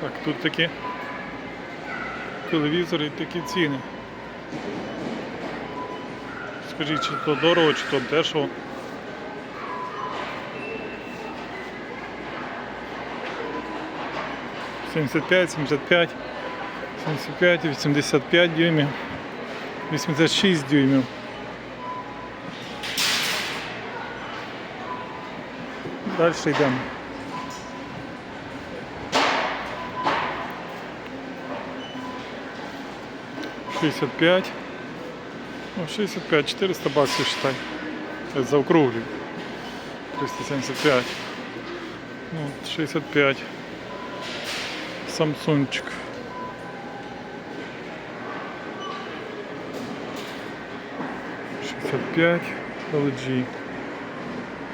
Так, тут такі телевізори і такі ціни. Скажіть, чи то дорого, чи то дешево. Сімдесят п'ять, сімдесят п'ять, сімдесят п'ять, вісімдесят п'ять дюймів, вісімдесят шість дюймів. Далі йдемо. Шістдесят п'ять. Ну, 65, 400 баксів считай. Я заокруглюю. 375. Ну, 65. Самсунчик. Шестьдесят пять. LG.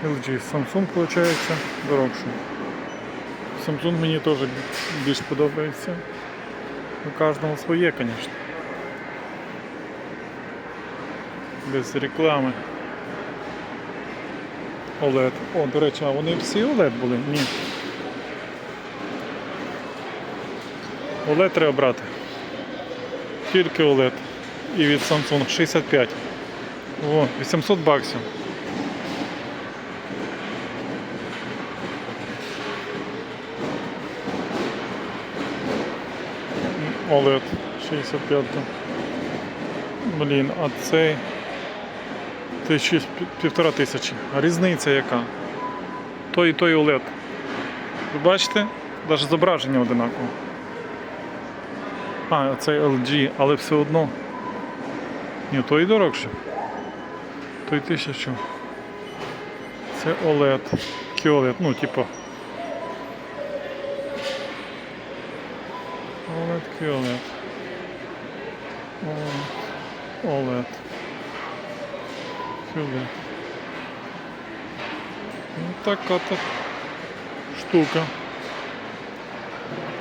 LG. Samsung получается дорогший. Samsung мені теж більш подобається. У кожного своє, звісно. без реклами. OLED. О, до речі, а вони всі OLED були? Ні. OLED треба брати. Тільки OLED. І від Samsung 65. О, 800 баксів. OLED 65. Блін, а цей тисячі, півтора тисячі. Різниця яка? Той і той OLED. Ви бачите? Навіть зображення одинакове. А, цей LG, але все одно. Ні, той дорогше. Той тисячу. Це OLED. QLED, ну типу. OLED, QLED. OLED. OLED. QLED. Ну, така то штука.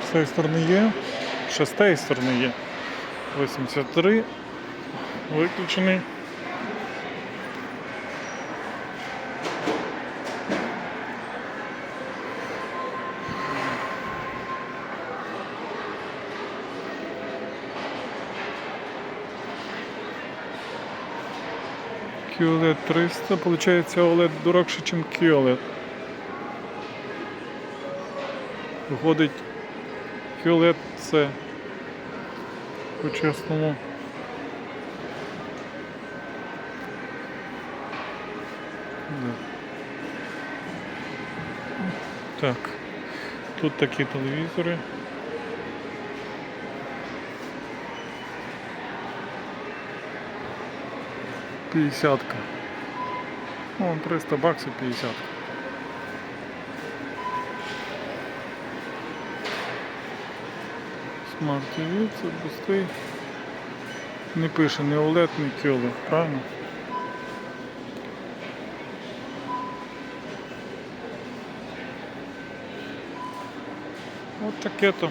З цієї сторони є, ще з цієї сторони є. 83 виключений. QLED 300, получается OLED дорогше, ніж QLED. Виходить, QLED це по-чесному. Так, тут такі телевізори. П'ятдесятка. Вон 300 баксів 50. Smart TV, це пустий. Не пише ні OLED, ні QLED, правильно? От таке то.